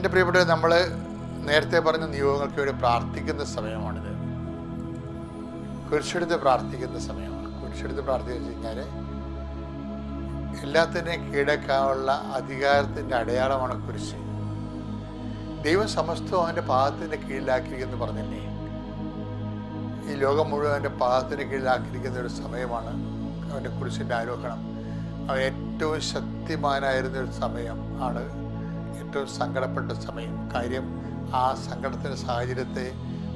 എന്റെ പ്രിയപ്പെട്ട നമ്മൾ നേരത്തെ പറഞ്ഞ നിയോഗങ്ങൾക്ക് വേണ്ടി പ്രാർത്ഥിക്കുന്ന സമയമാണിത്. കുരിശെടുത്ത് പ്രാർത്ഥിക്കുന്ന സമയമാണ്. കുരിശെടുത്ത് പ്രാർത്ഥിച്ചു കഴിഞ്ഞാൽ എല്ലാത്തിനെയും കീഴക്കാനുള്ള അധികാരത്തിന്റെ അടയാളമാണ് കുരിശ്. ദൈവം സമസ്തവും അവന്റെ പാദത്തിന്റെ കീഴിലാക്കിയിരിക്കുന്നു പറഞ്ഞില്ലേ? ഈ ലോകം മുഴുവൻ അവന്റെ പാദത്തിന് കീഴിലാക്കിയിരിക്കുന്ന ഒരു സമയമാണ് അവന്റെ കുരിശിന്റെ ആരോഹണം. അവൻ ഏറ്റവും ശക്തിമാനായിരുന്ന ഒരു സമയം ആണ് ഏറ്റവും സങ്കടപ്പെട്ട സമയം. കാര്യം ആ സങ്കടത്തിന്റെ സാഹചര്യത്തെ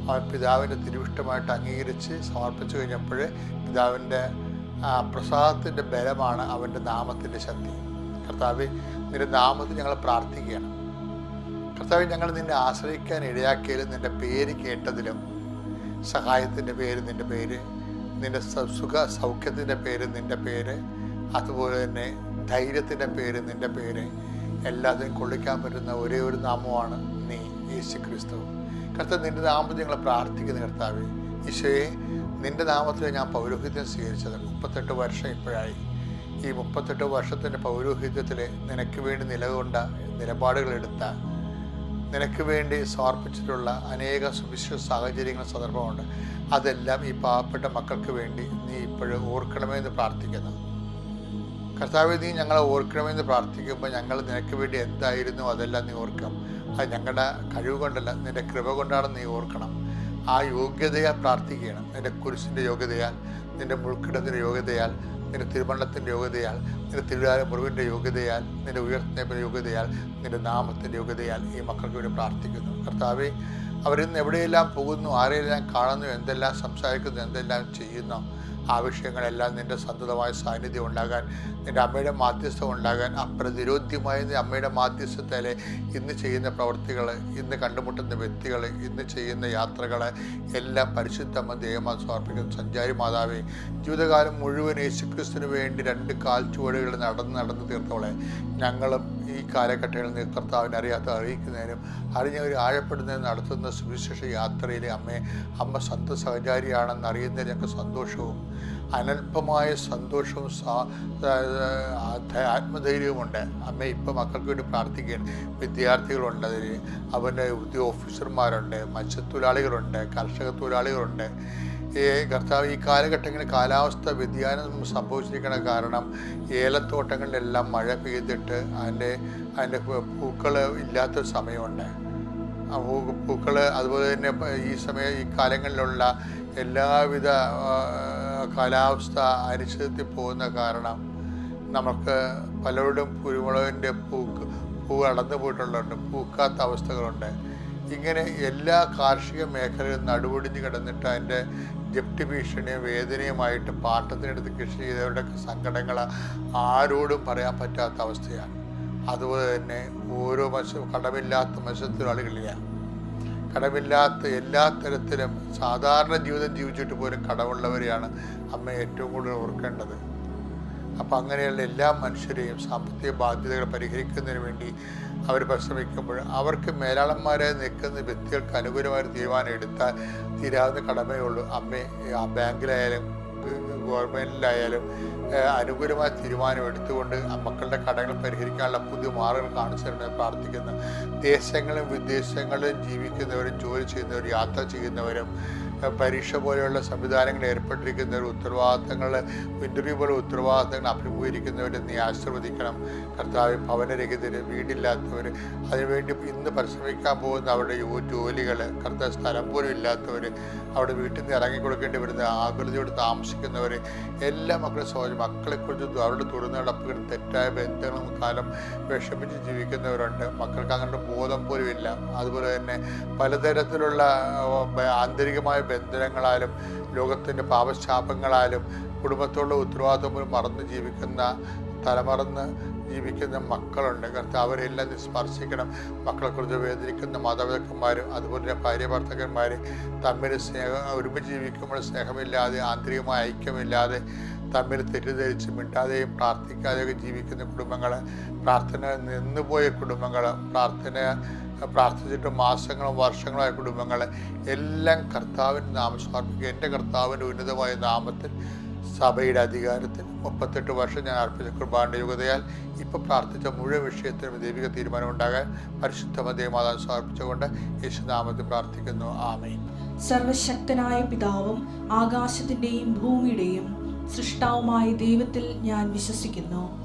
അവൻ പിതാവിന്റെ തിരുവിഷ്ടമായിട്ട് അംഗീകരിച്ച് സമർപ്പിച്ചു കഴിഞ്ഞപ്പോൾ പിതാവിന്റെ പ്രസാദത്തിന്റെ ബലമാണ് അവന്റെ നാമത്തിന്റെ ശക്തി. കർത്താവ് നിന്റെ നാമത്തിൽ ഞങ്ങൾ പ്രാർത്ഥിക്കുകയാണ്. കർത്താവ് ഞങ്ങൾ നിന്നെ ആശ്രയിക്കാൻ ഇടയാക്കിയാലും നിന്റെ പേര് കേട്ടതിലും സഹായത്തിന്റെ പേര് നിന്റെ പേര് നിന്റെ സുഖ സൗഖ്യത്തിന്റെ പേര് നിന്റെ പേര് അതുപോലെ തന്നെ ധൈര്യത്തിന്റെ പേര് നിന്റെ പേര് എല്ലാത്തിനും കൊള്ളിക്കാൻ പറ്റുന്ന ഒരേ ഒരു നാമമാണ് നീ യേശു ക്രിസ്തു കർത്താവ് നിന്റെ നാമത്തിൽ ഞങ്ങൾ പ്രാർത്ഥിക്കുന്ന കർത്താവ്. ഈശോയെ നിന്റെ നാമത്തിൽ ഞാൻ പൗരോഹിത്യം സ്വീകരിച്ചത് മുപ്പത്തെട്ട് വർഷം ഇപ്പോഴായി. ഈ മുപ്പത്തെട്ട് വർഷത്തിന്റെ പൗരോഹിത്യത്തിൽ നിനക്ക് വേണ്ടി നിലകൊണ്ട നിലപാടുകളെടുത്ത നിനക്ക് വേണ്ടി സമർപ്പിച്ചിട്ടുള്ള അനേക സുവിശേഷ സാഹചര്യങ്ങൾ സന്ദർഭമുണ്ട് അതെല്ലാം ഈ പാവപ്പെട്ട മക്കൾക്ക് വേണ്ടി നീ ഇപ്പോഴും ഓർക്കണമെന്ന് പ്രാർത്ഥിക്കുന്നു. കർത്താവ് നീ ഞങ്ങളെ ഓർക്കണമെന്ന് പ്രാർത്ഥിക്കുമ്പോൾ ഞങ്ങൾ നിനക്ക് വേണ്ടി എന്തായിരുന്നു അതെല്ലാം നീ ഓർക്കാം അത് ഞങ്ങളുടെ കഴിവ് കൊണ്ടല്ല നിന്റെ കൃപ കൊണ്ടാണ് നീ ഓർക്കണം. ആ യോഗ്യതയാൽ പ്രാർത്ഥിക്കുകയാണ് നിന്റെ കുരിശിന്റെ യോഗ്യതയാൽ നിന്റെ മുൾക്കിടത്തിന്റെ യോഗ്യതയാൽ നിന്റെ തിരുമണ്ണത്തിന്റെ യോഗ്യതയാൽ നിന്റെ തിരുവാര മുറിവിന്റെ യോഗ്യതയാൽ നിന്റെ ഉയർത്തുന്ന യോഗ്യതയാൽ നിന്റെ നാമത്തിന്റെ യോഗ്യതയാൽ ഈ മക്കൾക്ക് വേണ്ടി പ്രാർത്ഥിക്കുന്നു. കർത്താവെ അവരിന്ന് എവിടെയെല്ലാം പോകുന്നു ആരെയെല്ലാം കാണുന്നു എന്തെല്ലാം സംസാരിക്കുന്നു എന്തെല്ലാം ചെയ്യുന്നു ആ നിന്റെ സന്തതമായ സാന്നിധ്യം ഉണ്ടാകാൻ നിന്റെ അമ്മയുടെ മാധ്യസ്ഥം ഉണ്ടാകാൻ അപ്രതിരോധ്യമായ അമ്മയുടെ മാധ്യസ്ഥത്തിലെ ഇന്ന് ചെയ്യുന്ന പ്രവൃത്തികൾ ഇന്ന് കണ്ടുമുട്ടുന്ന വ്യക്തികൾ ഇന്ന് ചെയ്യുന്ന യാത്രകൾ എല്ലാം പരിശുദ്ധമ്മ ദൈവമാ സമർപ്പിക്കുന്ന സഞ്ചാരി മാതാവേ ജീവിതകാലം മുഴുവൻ യേശുക്രിസ്തുവിന് വേണ്ടി രണ്ട് കാൽ ചുവടുകൾ നടന്ന് നടന്ന് തീർത്തോളെ ഞങ്ങളും ഈ കാലഘട്ടങ്ങളിൽ നിന്ന് കർത്താവിനെ അറിയാത്ത അറിയിക്കുന്നതിനും അറിഞ്ഞവർ ആഴപ്പെടുന്നതിന് നടത്തുന്ന സുവിശേഷ യാത്രയിലെ അമ്മയെ അമ്മ സന്ത സഹചാരിയാണെന്ന് അറിയുന്നതിൽ ഞങ്ങൾക്ക് സന്തോഷവും അനൽപമായ സന്തോഷവും ആത്മധൈര്യവുമുണ്ട്. അമ്മ ഇപ്പം മക്കൾക്ക് വേണ്ടി പ്രാർത്ഥിക്കുകയാണ്. വിദ്യാർത്ഥികളുണ്ട് അതിന് അവന്റെ ഉദ്യോഗ ഓഫീസർമാരുണ്ട് മത്സ്യത്തൊഴിലാളികളുണ്ട്. കർഷക തൊഴിലാളികളുണ്ട് കർത്താവ് ഈ കാലഘട്ടങ്ങളിൽ കാലാവസ്ഥ വ്യതിയാനം സംഭവിച്ചിരിക്കണ കാരണം ഏലത്തോട്ടങ്ങളിലെല്ലാം മഴ പെയ്തിട്ട് അതിന്റെ അതിന്റെ പൂക്കൾ ഇല്ലാത്തൊരു സമയമുണ്ട്. പൂക്കൾ അതുപോലെ തന്നെ ഈ സമയം ഈ കാലങ്ങളിലുള്ള എല്ലാവിധ കാലാവസ്ഥ അനിശ്ചിതത്തിൽ പോകുന്ന കാരണം നമുക്ക് പലരോടും കുരുമുളകിന്റെ പൂക്ക് പൂ അടന്നു പോയിട്ടുള്ളതുണ്ട് പൂക്കാത്ത അവസ്ഥകളുണ്ട്. ഇങ്ങനെ എല്ലാ കാർഷിക മേഖലകളും നടുപൊടിഞ്ഞ് കിടന്നിട്ട് അതിന്റെ ജപ്തി ഭീഷണിയും വേദനയുമായിട്ട് പാട്ടത്തിനെടുത്ത് കൃഷി ചെയ്തവരുടെയൊക്കെ സങ്കടങ്ങൾ ആരോടും പറയാൻ പറ്റാത്ത അവസ്ഥയാണ്. അതുപോലെ തന്നെ ഓരോ മത്സ്യ കടമില്ലാത്ത മത്സ്യത്തൊഴിലാളികളില്ല കടമില്ലാത്ത എല്ലാ തരത്തിലും സാധാരണ ജീവിതം ജീവിച്ചിട്ട് പോലും കടമുള്ളവരെയാണ് അമ്മ ഏറ്റവും കൂടുതൽ ഓർക്കേണ്ടത്. അപ്പം അങ്ങനെയുള്ള എല്ലാ മനുഷ്യരെയും സാമ്പത്തിക ബാധ്യതകൾ പരിഹരിക്കുന്നതിന് വേണ്ടി അവർ പരിശ്രമിക്കുമ്പോൾ അവർക്ക് മേലാളന്മാരെ നിൽക്കുന്ന വ്യക്തികൾക്ക് അനുകൂലമായ തീരുമാനം എടുത്താൽ തീരാവുന്ന കടമേ ഉള്ളൂ. അമ്മേ ആ ബാങ്കിലായാലും ഗവൺമെന്റിലായാലും അനുകൂലമായ തീരുമാനം എടുത്തുകൊണ്ട് മക്കളുടെ കടങ്ങൾ പരിഹരിക്കാനുള്ള പുതിയ മാർഗങ്ങൾ കാണിച്ചു തരണമെന്ന് പ്രാർത്ഥിക്കുന്നു. ദേശങ്ങളും വിദേശങ്ങളിലും ജീവിക്കുന്നവരും ജോലി ചെയ്യുന്നവരും യാത്ര ചെയ്യുന്നവരും പരീക്ഷ പോലെയുള്ള സംവിധാനങ്ങൾ ഏർപ്പെട്ടിരിക്കുന്നവർ ഉത്തരവാദിത്തങ്ങൾ ഇന്റർവ്യൂ പോലെ ഉത്തരവാദിത്തങ്ങൾ അഭിമുഖീകരിക്കുന്നവരെ നീ ആശീർവദിക്കണം. കർത്താവ് ഭവനരഹിതർ വീടില്ലാത്തവർ അതിനുവേണ്ടി ഇന്ന് പരിശ്രമിക്കാൻ പോകുന്ന അവരുടെ ജോലികൾ കർത്താവ് സ്ഥലം പോലും ഇല്ലാത്തവർ അവിടെ വീട്ടിൽ നിന്ന് ഇറങ്ങി കൊടുക്കേണ്ടി വരുന്ന ആകൃതിയോട് താമസിക്കുന്നവർ എല്ലാ മക്കളും സഹോദരി മക്കളെക്കുറിച്ച് അവരുടെ തുറന്നു നടപ്പുകൾ തെറ്റായ ബന്ധങ്ങളും കാലം വിഷമിച്ച് ജീവിക്കുന്നവരുണ്ട്. മക്കൾക്ക് അങ്ങനെ ബോധം പോലും ഇല്ല. അതുപോലെ തന്നെ പലതരത്തിലുള്ള ആന്തരികമായ ബന്ധനങ്ങളാലും ലോകത്തിന്റെ പാപശാപങ്ങളാലും കുടുംബത്തോടുള്ള ഉത്തരവാദിത്വം മറന്ന് ജീവിക്കുന്ന തലമറന്ന് ജീവിക്കുന്ന മക്കളുണ്ട്. കർത്താവ് അവരെല്ലാം സ്പർശിക്കണം മക്കളെക്കുറിച്ച് വേദനിക്കുന്ന മാതാപിതാക്കന്മാരും അതുപോലെ തന്നെ ഭാര്യ തമ്മിൽ സ്നേഹം ഒരുമിച്ച് ജീവിക്കുമ്പോൾ സ്നേഹമില്ലാതെ ആന്തരികമായ ഐക്യമില്ലാതെ തമ്മിൽ തെറ്റിദ്ധരിച്ച് മിണ്ടാതെയും പ്രാർത്ഥിക്കാതെയൊക്കെ ജീവിക്കുന്ന കുടുംബങ്ങൾ പ്രാർത്ഥന നിന്നുപോയ കുടുംബങ്ങൾ പ്രാർത്ഥന പ്രാർത്ഥിച്ചിട്ട് മാസങ്ങളും വർഷങ്ങളായ കുടുംബങ്ങളെ എല്ലാം കർത്താവിന്റെ നാമം സമർപ്പിക്കുക. എന്റെ കർത്താവിന്റെ ഉന്നതമായ നാമത്തിൽ സഭയുടെ അധികാരത്തിൽ മുപ്പത്തെട്ട് വർഷം ഞാൻ അർപ്പിച്ച കുർബാനയുടെ യോഗ്യതയാൽ ഇപ്പോൾ പ്രാർത്ഥിച്ച മുഴുവൻ വിഷയത്തിനും ദൈവിക തീരുമാനം ഉണ്ടാകാൻ പരിശുദ്ധ മതമാതാൻ സമർപ്പിച്ചുകൊണ്ട് യേശുനാമത്തിൽ പ്രാർത്ഥിക്കുന്നു. ആമേൻ. സർവശക്തനായ പിതാവും ആകാശത്തിന്റെയും ഭൂമിയുടെയും സൃഷ്ടാവുമായ ദൈവത്തിൽ ഞാൻ വിശ്വസിക്കുന്നു.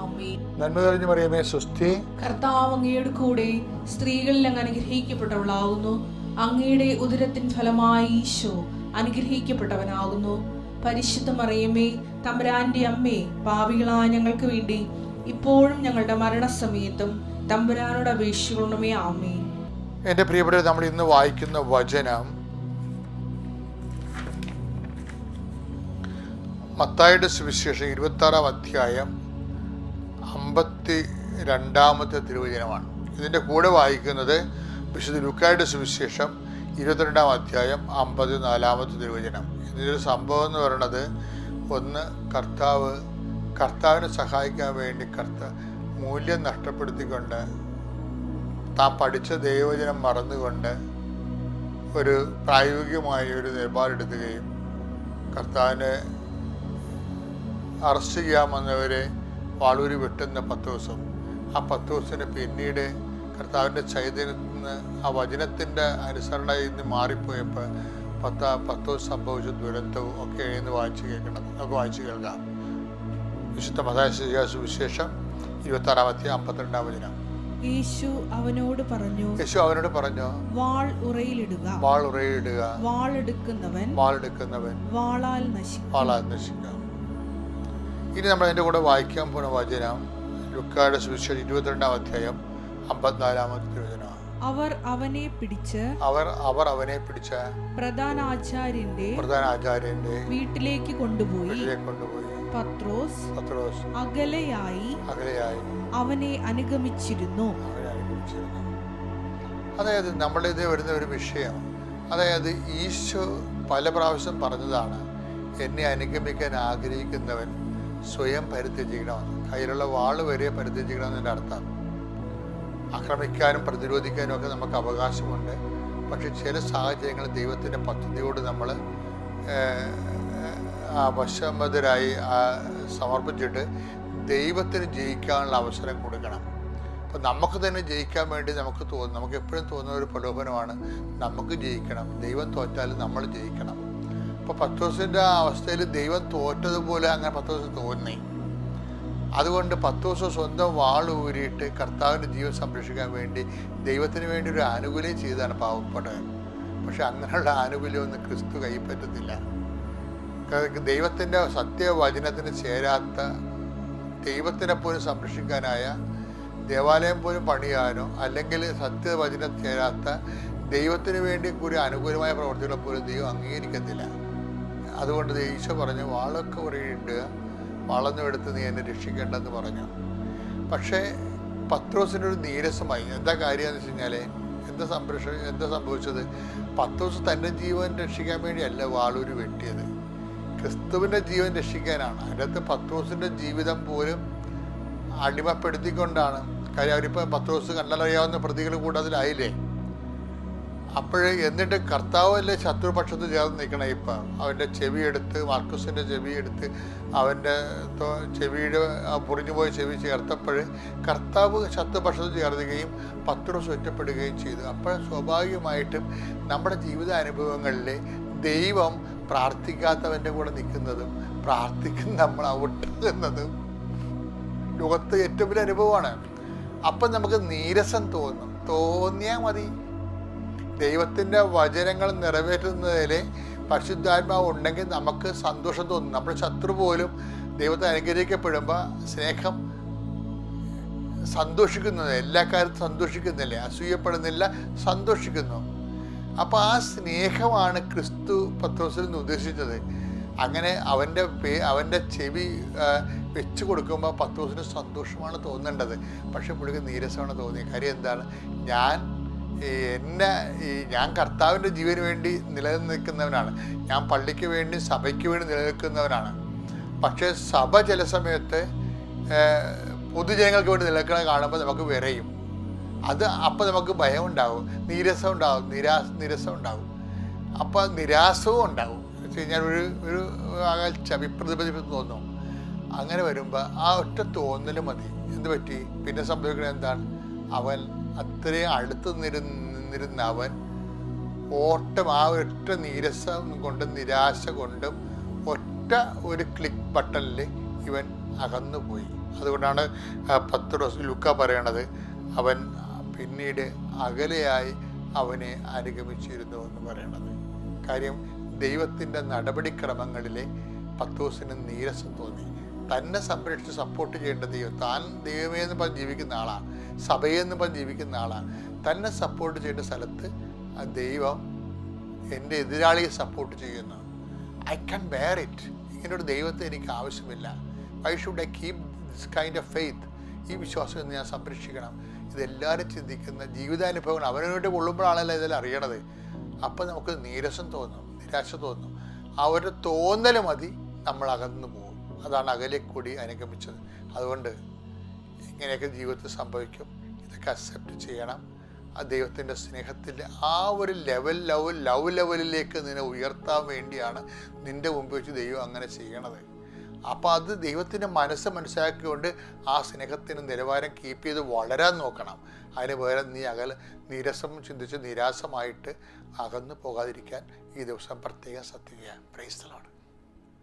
നന്മ തെളിഞ്ഞു പറയുമേ സുസ്ഥി കർത്താവ് അങ്ങയുടെ കൂടെ സ്ത്രീകളിൽ അങ്ങ് അനുഗ്രഹിക്കപ്പെട്ടവളാകുന്നു അങ്ങയുടെ ഉദരത്തിൻ ഫലമായി ഈശോ അനുഗ്രഹിക്കപ്പെട്ടവനാകുന്നു. പരിശുദ്ധ മറിയമ്മേ തമ്പുരാന്റെ അമ്മേ പാപികളായ ഞങ്ങൾക്ക് വേണ്ടി ഇപ്പോഴും ഞങ്ങളുടെ മരണസമയത്തും തമ്പുരാനോട് അപേക്ഷിക്കണമേ ആമേ എന്റെ പ്രിയപ്പെട്ടവർ നമ്മൾ ഇന്ന് വായിക്കുന്ന വചനം മത്തായുടെ സുവിശേഷം ഇരുപത്തി ആറാം അധ്യായം അമ്പത്തി രണ്ടാമത്തെ തിരുവചനമാണ്. ഇതിന്റെ കൂടെ വായിക്കുന്നത് വിശുദ്ധ ലുക്കായുടെ സുവിശേഷം ഇരുപത്തിരണ്ടാം അധ്യായം അമ്പത്തി നാലാമത്തെ തിരുവചനം. ഇതിന്റെ ഒരു സംഭവം എന്ന് പറയുന്നത് ഒന്ന് കർത്താവ് കർത്താവിനെ സഹായിക്കാൻ വേണ്ടി കർത്ത മൂല്യം നഷ്ടപ്പെടുത്തിക്കൊണ്ട് താൻ പഠിച്ച ദൈവവചനം മറന്നുകൊണ്ട് ഒരു പ്രായോഗികമായ ഒരു നിലപാടെടുക്കുകയും കർത്താവിനെ അറസ്റ്റ് ചെയ്യാൻ വാളൂരി വെട്ടുന്ന പത്ത് ദിവസം ആ പത്ത് ദിവസത്തിന് പിന്നീട് കർത്താവിന്റെ ചൈതന്യത്തിൽ നിന്ന് ആ വചനത്തിന്റെ അനുസരണയിൽ നിന്ന് മാറിപ്പോയപ്പോൾ പത്ത് പത്ത് ദിവസം സംഭവിച്ച ദുരന്തവും ഒക്കെ എഴുന്ന് വായിച്ച് കേൾക്കണം നമുക്ക് വായിച്ച് കേൾക്കാം. വിശുദ്ധ മതായ സുവിശേഷം ഇരുപത്താറാമത്തെ അമ്പത്തിരണ്ടാം വചനം. യേശു അവനോട് പറഞ്ഞു യേശു അവനോട് പറഞ്ഞു വാൾ ഉറയിലിടുക വാൾ ഉറയിടുക വാളെടുക്കുന്നവൻ വാളെടുക്കുന്നവൻ വാളാൽ നശിക്കും. വാളാൽ നശിക്കാം. ഇനി നമ്മൾ അതിന്റെ കൂടെ വായിക്കാൻ പോണ വചനം ലുക്കായുടെ സുവിശേഷം ഇരുപത്തിരണ്ടാം അധ്യായം അമ്പത്തിനാലാമത്തെ തിരുവചനം അവർ അവനെ പിടിച്ച് അവർ അവർ അവനെ പിടിച്ച പ്രധാന ആചാര്യന്റെ പ്രധാന ആചാര്യന്റെ വീട്ടിലേക്ക് കൊണ്ടുപോയി. വീട്ടിലേക്ക് കൊണ്ടുപോയി. പത്രോസ് പത്രോസ് അകലെയായി അകലെയായി. അവനെ അനുഗമിച്ചിരുന്നു. അതായത് നമ്മളിത് വരുന്ന ഒരു വിഷയം. അതായത് ഈശോ പല പ്രാവശ്യം പറഞ്ഞതാണ് എന്നെ അനുഗമിക്കാൻ ആഗ്രഹിക്കുന്നവൻ സ്വയം പരിത്യജിക്കണമെന്ന്. കയ്യിലുള്ള വാൾ വരെ പരിത്യജിക്കണമെന്ന് എന്റെ അർത്ഥം. ആക്രമിക്കാനും പ്രതിരോധിക്കാനും ഒക്കെ നമുക്ക് അവകാശമുണ്ട്. പക്ഷെ ചില സാഹചര്യങ്ങൾ ദൈവത്തിന്റെ പദ്ധതിയോട് നമ്മൾ വശമതരായി സമർപ്പിച്ചിട്ട് ദൈവത്തിന് ജയിക്കാനുള്ള അവസരം കൊടുക്കണം. അപ്പം നമുക്ക് തന്നെ ജയിക്കാൻ വേണ്ടി നമുക്ക് തോന്നും നമുക്ക് എപ്പോഴും തോന്നുന്ന ഒരു പ്രലോഭനമാണ് നമുക്ക് ജയിക്കണം. ദൈവം തോറ്റാൽ നമ്മൾ ജയിക്കണം. അപ്പോൾ പത്തോസിന്റെ അവസ്ഥയിൽ ദൈവം തോറ്റതുപോലെ അങ്ങനെ പത്തോസ് തോന്നി. അതുകൊണ്ട് പത്ത് ദിവസം സ്വന്തം വാൾ ഊരിയിട്ട് കർത്താവിന്റെ ജീവൻ സംരക്ഷിക്കാൻ വേണ്ടി ദൈവത്തിന് വേണ്ടി ഒരു ആനുകൂല്യം ചെയ്താണ് പാവപ്പെട്ടവൻ. പക്ഷെ അങ്ങനെയുള്ള ആനുകൂല്യമൊന്നും ക്രിസ്തു കൈപ്പറ്റുന്നില്ല ദൈവത്തിന്റെ സത്യവചനത്തിന് ചേരാത്ത ദൈവത്തിനെ പോലും സംരക്ഷിക്കാനായ ദേവാലയം പോലും പണിയാനോ അല്ലെങ്കിൽ സത്യവചനം ചേരാത്ത ദൈവത്തിന് വേണ്ടി കൂടി അനുകൂലമായ പ്രവർത്തികളെ പോലും ദൈവം അംഗീകരിക്കത്തില്ല അതുകൊണ്ട് ഈശോ പറഞ്ഞു വാളൊക്കെ ഉറയിടുക വളഞ്ഞു എടുത്ത് നീ എന്നെ രക്ഷിക്കേണ്ടെന്ന് പറഞ്ഞു. പക്ഷേ പത്രോസിന്റെ ഒരു നീരസമായി. എന്താ കാര്യം എന്ന് വെച്ച് കഴിഞ്ഞാൽ എന്താ സംരക്ഷ എന്താ സംഭവിച്ചത്? പത്രോസ് തന്റെ ജീവൻ രക്ഷിക്കാൻ വേണ്ടിയല്ല വാളൂര് വെട്ടിയത്. ക്രിസ്തുവിന്റെ ജീവൻ രക്ഷിക്കാനാണ്. അതിന്റെ അകത്ത് പത്രോസിന്റെ ജീവിതം പോലും അടിമപ്പെടുത്തിക്കൊണ്ടാണ്. കാര്യം അവരിപ്പോൾ പത്രോസ് കണ്ടാലറിയാവുന്ന പ്രതികൾ കൂടെ അതിലായില്ലേ അപ്പോഴേ എന്നിട്ട് കർത്താവല്ലേ ശത്രുപക്ഷത്ത് ചേർന്ന് നിൽക്കണം ഇപ്പം. അവന്റെ ചെവി എടുത്ത് മാർക്കുസിന്റെ ചെവി എടുത്ത് അവന്റെ ചെവിയുടെ ആ പൊറിഞ്ഞു പോയ ചെവി ചേർത്തപ്പോൾ കർത്താവ് ശത്രുപക്ഷത്ത് ചേർത്തുകയും പത്രോസ് ഒറ്റപ്പെടുകയും ചെയ്തു. അപ്പോൾ സ്വാഭാവികമായിട്ടും നമ്മുടെ ജീവിതാനുഭവങ്ങളിൽ ദൈവം പ്രാർത്ഥിക്കാത്തവന്റെ കൂടെ നിൽക്കുന്നതും പ്രാർത്ഥിക്കുന്ന നമ്മൾ ഔട്ടാകുന്നതും ലോകത്ത് ഏറ്റവും വലിയ അനുഭവമാണ്. അപ്പം നമുക്ക് നീരസം തോന്നും. തോന്നിയാൽ മതി. ദൈവത്തിന്റെ വചനങ്ങൾ നിറവേറ്റുന്നതിൽ പരിശുദ്ധാത്മാവ് ഉണ്ടെങ്കിൽ നമുക്ക് സന്തോഷം തോന്നും. നമ്മുടെ ശത്രു പോലും ദൈവത്തെ അനുഗ്രഹിക്കപ്പെടുമ്പോൾ സ്നേഹം സന്തോഷിക്കുന്നത് എല്ലാ കാര്യത്തും സന്തോഷിക്കുന്നില്ല അസൂയപ്പെടുന്നില്ല സന്തോഷിക്കുന്നു. അപ്പോൾ ആ സ്നേഹമാണ് ക്രിസ്തു പത്രോസിൽ നിന്ന് ഉദ്ദേശിച്ചത്. അങ്ങനെ അവന്റെ പേ അവന്റെ ചെവി വെച്ച് കൊടുക്കുമ്പോൾ പത്രോസിന് സന്തോഷമാണ് തോന്നേണ്ടത്. പക്ഷെ പുള്ളിക്ക് നീരസമാണ് തോന്നിയത്. കാര്യം എന്താണ്? ഞാൻ എന്നെ ഈ ഞാൻ കർത്താവിന്റെ ജീവന് വേണ്ടി നിലനിൽക്കുന്നവനാണ്. ഞാൻ പള്ളിക്ക് വേണ്ടി സഭയ്ക്ക് വേണ്ടി നിലനിൽക്കുന്നവനാണ്. പക്ഷേ സഭ ചില സമയത്ത് പൊതുജനങ്ങൾക്ക് വേണ്ടി നിലനിൽക്കണ കാണുമ്പോൾ നമുക്ക് വിറയും. അത് അപ്പോൾ നമുക്ക് ഭയം ഉണ്ടാവും. നീരസം ഉണ്ടാവും. നിരാ നിരസം ഉണ്ടാവും. അപ്പോൾ നിരാസവും ഉണ്ടാവും. വെച്ച് കഴിഞ്ഞാൽ ഒരു ഒരു അകൽച്ച വിപ്രതിപതിപ്പ് തോന്നും. അങ്ങനെ വരുമ്പോൾ ആ ഒറ്റ തോന്നൽ മതി. എന്ത് പറ്റി? പിന്നെ സംഭവിക്കുന്നത് എന്താണ്? അവൻ അത്രയും അടുത്ത് നിരുന്ന് നിന്നിരുന്ന അവൻ ഓട്ടം ആ ഒറ്റ നീരസം കൊണ്ടും നിരാശ കൊണ്ടും ഒറ്റ ഒരു ക്ലിക്ക് ബട്ടണിൽ ഇവൻ അകന്നു പോയി. അതുകൊണ്ടാണ് പത്ത് ദിവസം ലുക്ക പറയണത് അവൻ പിന്നീട് അകലെയായി അവനെ അനുഗമിച്ചിരുന്നു എന്ന് പറയണത്. കാര്യം ദൈവത്തിന്റെ നടപടിക്രമങ്ങളിലെ പത്തോസിന് നീരസം തോന്നി. തന്നെ സംരക്ഷിച്ച് സപ്പോർട്ട് ചെയ്യേണ്ട ദൈവം താൻ ദൈവമേ എന്ന് ജീവിക്കുന്ന ആളാണ് സഭയെന്ന് പറഞ്ഞ് ജീവിക്കുന്ന ആളാണ്. തന്നെ സപ്പോർട്ട് ചെയ്യേണ്ട സ്ഥലത്ത് ആ ദൈവം എന്റെ എതിരാളിയെ സപ്പോർട്ട് ചെയ്യുന്നു. ഐ ക്യാൻ ബെയർ ഇറ്റ് ഇങ്ങനൊരു ദൈവത്തെ എനിക്ക് ആവശ്യമില്ല. I should I keep this kind of faith ഈ വിശ്വാസം എന്ന് ഞാൻ സംരക്ഷിക്കണം. ഇതെല്ലാവരും ചിന്തിക്കുന്ന ജീവിതാനുഭവങ്ങൾ അവനോട്ട് കൊള്ളുമ്പോഴാണല്ലോ ഇതെല്ലാം അറിയണത്. അപ്പം നമുക്ക് നീരസം തോന്നും നിരാശ തോന്നും. ആ ഒരു തോന്നൽ മതി നമ്മൾ അകന്നു പോകും. അതാണ് അകലെ കൂടി അനുഗമിച്ചത്. അതുകൊണ്ട് ഇങ്ങനെയൊക്കെ ജീവിതത്തിൽ സംഭവിക്കും. ഇതൊക്കെ അക്സെപ്റ്റ് ചെയ്യണം. ആ ദൈവത്തിന്റെ സ്നേഹത്തിന്റെ ആ ഒരു ലെവൽ ലവ് ലവ് ലെവലിലേക്ക് നിന്നെ ഉയർത്താൻ വേണ്ടിയാണ് നിന്റെ മുമ്പ് വെച്ച് ദൈവം അങ്ങനെ ചെയ്യണത്. അപ്പോൾ അത് ദൈവത്തിന്റെ മനസ്സ് മനസ്സിലാക്കിക്കൊണ്ട് ആ സ്നേഹത്തിന് നിലവാരം കീപ്പ് ചെയ്ത് വളരാൻ നോക്കണം. അതിന് പകരം നീ അകൽ നീരസം ചിന്തിച്ച് നിരാശമായിട്ട് അകന്നു പോകാതിരിക്കാൻ ഈ ദിവസം പ്രത്യേകം ചെയ്യാം പ്രൈസ്തലാണ്